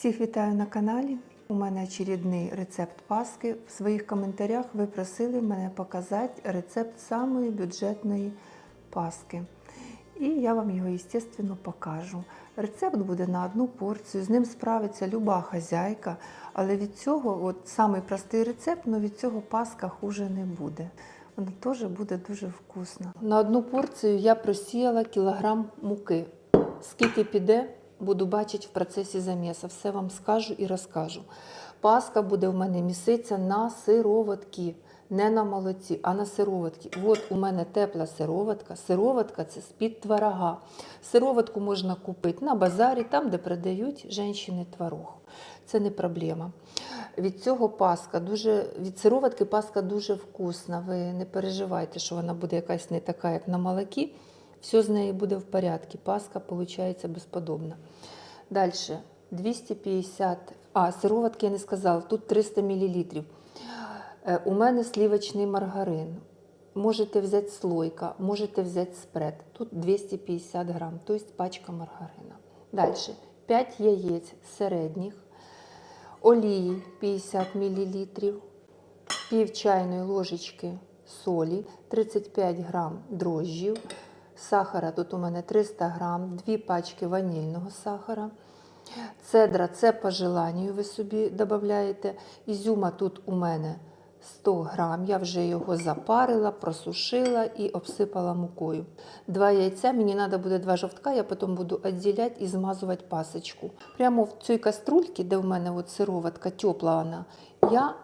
Всіх вітаю на каналі. У мене очередний рецепт паски. В своїх коментарях ви просили мене показати рецепт самої бюджетної паски. І я вам його, звісно, покажу. Рецепт буде на одну порцію, з ним справиться люба хазяйка, але від цього, от самий простий рецепт, але від цього паска хуже не буде. Вона теж буде дуже вкусна. На одну порцію я просіяла кілограм муки. Скільки піде, буду бачити в процесі заміса. Все вам скажу і розкажу. Паска буде в мене міситься на сироватки. Не на молоці, а на сироватки. От у мене тепла сироватка. Сироватка це з-під творога. Сироватку можна купити на базарі, там, де продають жінки творог. Це не проблема. Від цього паска дуже, від сироватки паска дуже вкусна. Ви не переживайте, що вона буде якась не така, як на молокі. Все з нею буде в порядку. Паска виходить безподобна. Далі 250, а сироватки я не сказала, тут 300 мл. Е, У мене слівочний маргарин. Можете взяти слойка, можете взяти спред. Тут 250 грам, тобто пачка маргарина. Далі 5 яєць середніх, олії 50 мл, пів чайної ложечки солі, 35 грам дрожжів, сахара тут у мене 300 грам, 2 пачки ванільного сахара. Цедра це по желанню ви собі додаєте. Ізюма тут у мене 100 грам. Я вже його запарила, просушила і обсипала мукою. Два яйця, мені треба буде два жовтка, я потім буду відділяти і змазувати пасочку. Прямо в цій каструльці, де в мене от сироватка тепла вона, я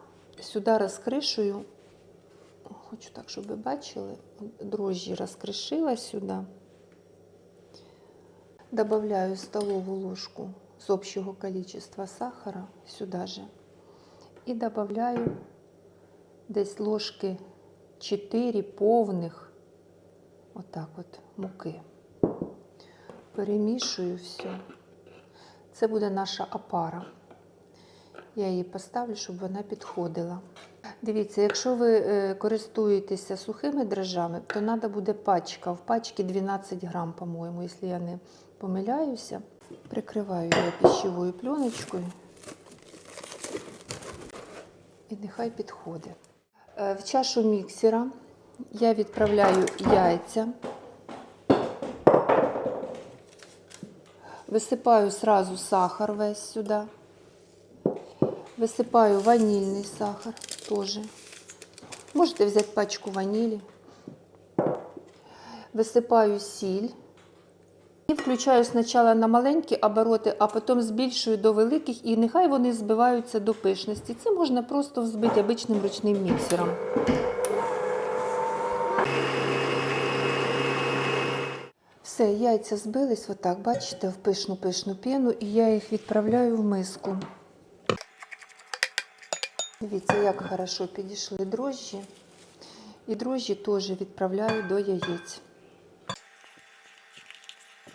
сюди розкришую. Хочу так, щоб ви бачили, дрожжі розкришила сюди. Добавляю столову ложку с общего количества сахара сюда же. І добавляю десь ложки 4 повних, отак от, муки. Перемішую все. Це буде наша опара. Я її поставлю, щоб вона підходила. Дивіться, якщо ви е, користуєтеся сухими дрожжами, то треба буде пачка. В пачці 12 грам, по-моєму, якщо я не помиляюся. Прикриваю я пищевою пленочкою. І нехай підходить. Е, В чашу міксера я відправляю яйця. Висипаю сразу сахар весь сюди. Висипаю ванільний сахар теж. Можете взяти пачку ванілі. Висипаю сіль. І включаю спочатку на маленькі обороти, а потім збільшую до великих, і нехай вони збиваються до пишності. Це можна просто взбити обичним ручним міксером. Все, яйця збились, отак, бачите, в пишну-пишну піну, і я їх відправляю в миску. Дивіться, як хорошо підійшли дрожжі. І дрожжі теж відправляю до яєць.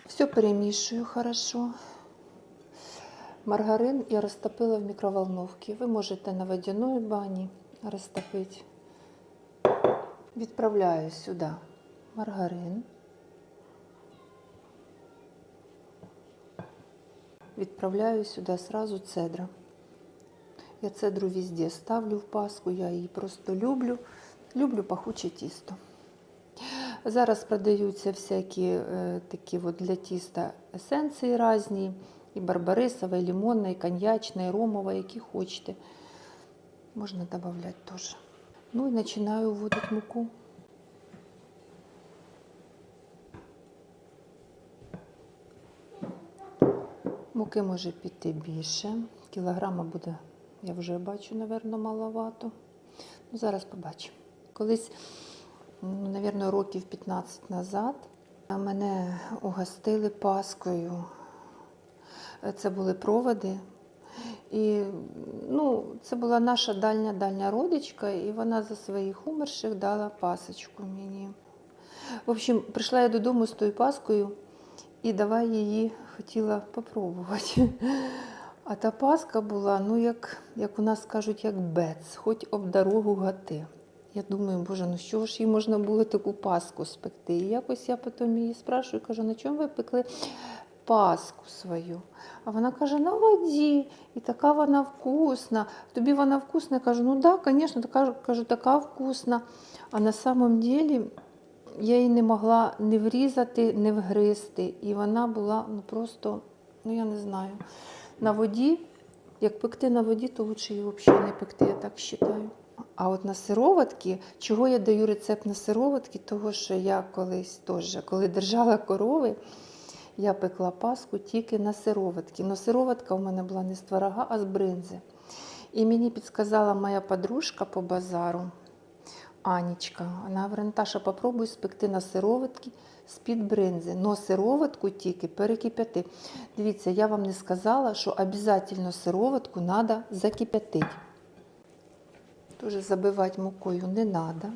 Все перемішую хорошо. Маргарин я розтопила в мікроволновці. Ви можете на водяної бані розтопити. Відправляю сюди маргарин. Відправляю сюди сразу цедра. Я цедру везде ставлю в паску, я її просто люблю. Люблю пахуче тісто. Зараз продаються всякі е, такі от для тіста есенції різні, і барбарисова, і лимонна, і коньячна, і ромова, які хочете. Можна додати теж. Ну і починаю вводити муку. Муки може піти більше. Кілограма буде, я вже бачу, напевно, маловато. Ну, зараз побачимо. Колись, ну, напевно, років 15 назад мене угостили паскою. Це були проводи. І ну, це була наша дальня-дальня родичка, і вона за своїх умерших дала пасочку мені. В общем, прийшла я додому з тою паскою і давай її хотіла попробувати. А та паска була, ну, як, як у нас кажуть, як бец, хоч об дорогу гати. Я думаю, боже, ну чого ж їй можна було таку паску спекти? І якось я потім її спрашую, кажу, на чому ви пекли? паску свою. А вона каже, на воді, і така вона вкусна. Тобі вона вкусна? Я кажу, ну так, да, звісно, кажу, така вкусна. А на самом деле я її не могла не врізати, не вгризти. І вона була ну, просто, ну я не знаю, на воді. Як пекти на воді, то лучше її взагалі не пекти, я так вважаю. А от на сироватки, чого я даю рецепт на сироватки? Того, що я колись теж, коли держала корови, я пекла паску тільки на сироватки. Но сироватка у мене була не з творога, а з бринзи. І мені підсказала моя подружка по базару, Анічка. Вона говорить, Наташа, попробуй спекти на сироватки з-під бринзи. Но сироватку тільки перекип'яти. Дивіться, я вам не сказала, що обов'язково сироватку треба закип'ятити. Тоже забивати мукою не треба.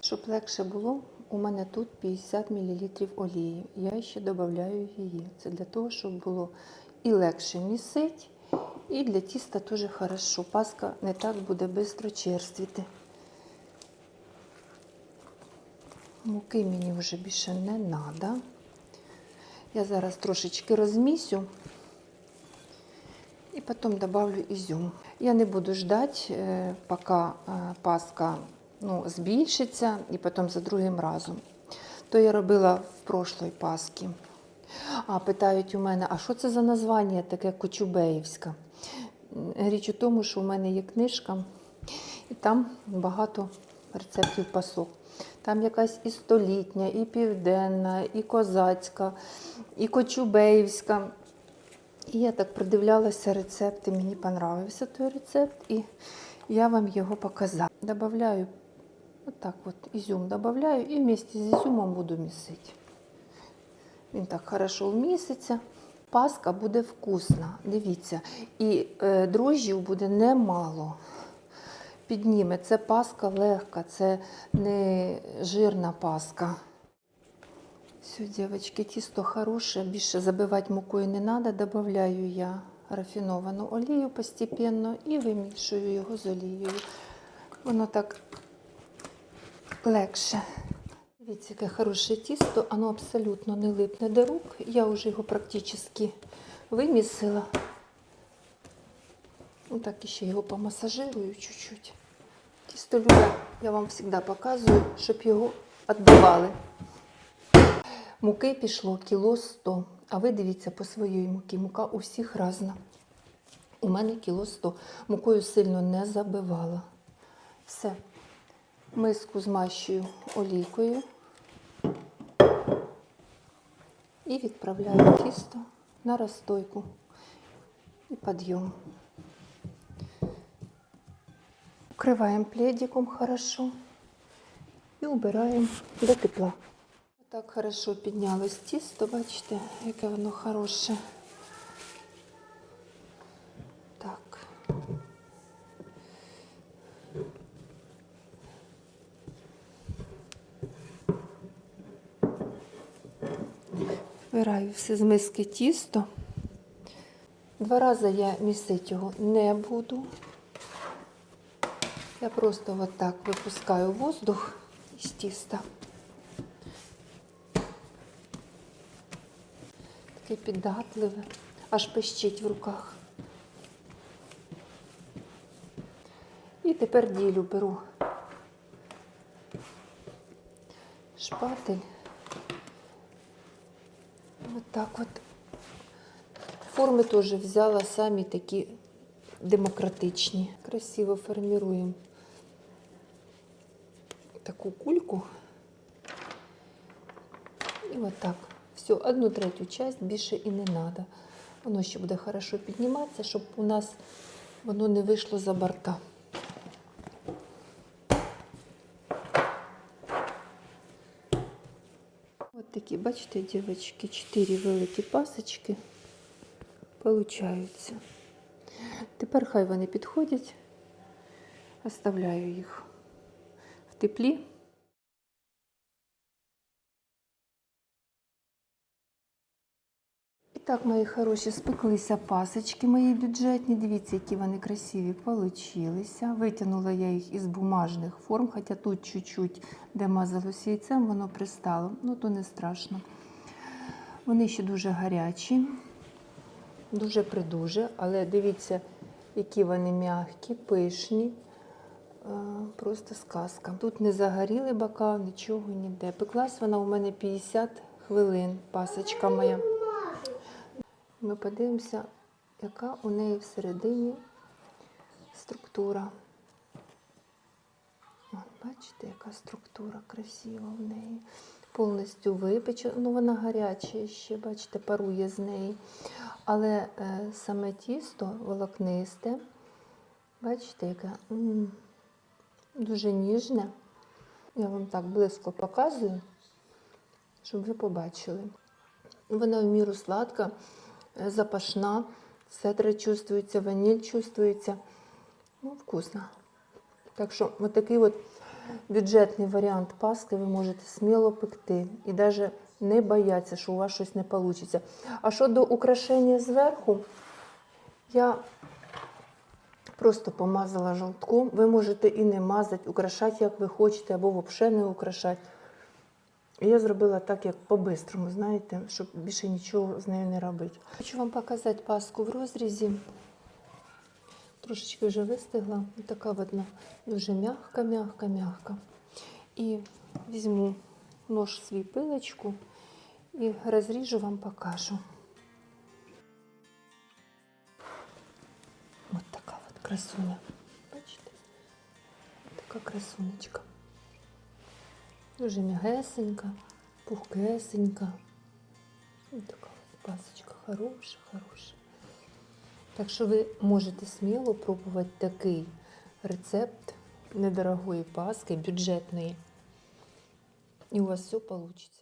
Щоб легше було, у мене тут 50 мл олії. Я ще додаю її. Це для того, щоб було і легше місити, і для тіста теж хорошо. Паска не так буде швидко черствіти. Муки мені вже більше не треба. Я зараз трошечки розмісю і потім добавлю ізюм. Я не буду ждати, е, поки е, паска ну, збільшиться і потім за другим разом. То я робила в прошлій паскі. А питають у мене, а що це за названня таке Кочубеївська? Річ у тому, що у мене є книжка, і там багато рецептів пасок. Там якась і столітня, і південна, і козацька, і кочубеївська. І я так придивлялася рецепти, мені понравився той рецепт, і я вам його показала. Добавляю, отак от ізюм добавляю і вместе з ізюмом буду місити. Він так хорошо вміситься. Паска буде вкусна, дивіться. І е, дрожжів буде немало. Підніме. Це паска легка, це не жирна паска. Все, девочки, тісто хороше, більше забивати мукою не треба. Добавляю я рафіновану олію постепенно і вимішую його з олією. Воно так легше. Дивіться, яке хороше тісто, воно абсолютно не липне до рук. Я вже його практично вимісила. Отак ще його помасажирую чуть-чуть. Тісто любе, я вам завжди показую, щоб його відбивали. Муки пішло кіло 100. А ви дивіться по своїй муки. Мука у всіх різна. У мене кіло 100. Мукою сильно не забивала. Все. Миску змащую олійкою і відправляю тісто на розстойку і підйом. Вкриваємо пледиком хорошо і убираємо до тепла. Так хорошо піднялось тісто, бачите, яке воно хороше. Так. Вбираю все з миски тісто. Два рази я місити його не буду. Я просто вот так випускаю воздух із тіста. Таке піддатливе, аж пищить в руках. І тепер ділю беру шпатель. Так от. Форми теж взяла самі такі демократичні. Красиво формируємо таку кульку. І от так. Все, одну третю часть більше і не треба. Воно ще буде хорошо підніматися, щоб у нас воно не вийшло за борта. От такі, бачите, дівчатки, чотири великі пасочки получаються. Тепер хай вони підходять, оставляю їх в теплі. Так, мої хороші, спеклися пасочки мої бюджетні. Дивіться, які вони красиві получилися. Витягнула я їх із бумажних форм, хоча тут чуть-чуть, де мазалося яйцем, воно пристало. Ну, то не страшно. Вони ще дуже гарячі, дуже придуже, але дивіться, які вони м'які, пишні. Е, Просто сказка. Тут не загоріли бока, нічого ніде. Пеклась вона у мене 50 хвилин, пасочка моя. Ми подивимося, яка у неї всередині структура. Бачите, яка структура красива в неї. Повністю випечена. Ну, вона гаряча ще, бачите, парує з неї. Але е, саме тісто волокнисте. Бачите, яке м, дуже ніжне. Я вам так близько показую, щоб ви побачили. Вона в міру сладка, запашна, цедра чувствується, ваніль чувствується. Ну, вкусно. Так що от такий от бюджетний варіант паски ви можете сміло пекти і навіть не бояться, що у вас щось не вийде. А щодо украшення зверху, я просто помазала жовтком. Ви можете і не мазати, украшати, як ви хочете, або взагалі не украшати. Я зробила так, як по-бистрому, знаєте, щоб більше нічого з нею не робити. Хочу вам показати паску в розрізі. Трошечки вже вистигла. Така вона дуже м'ягка, м'ягка. І візьму нож свій пилочку і розріжу вам покажу. Ось така от красуня. Бачите? Така красунечка. Дуже м'ягесенька, пухкесенька. Ось така от пасочка хороша, хороша. Так що ви можете сміло пробувати такий рецепт недорогої паски, бюджетної. І у вас все вийде.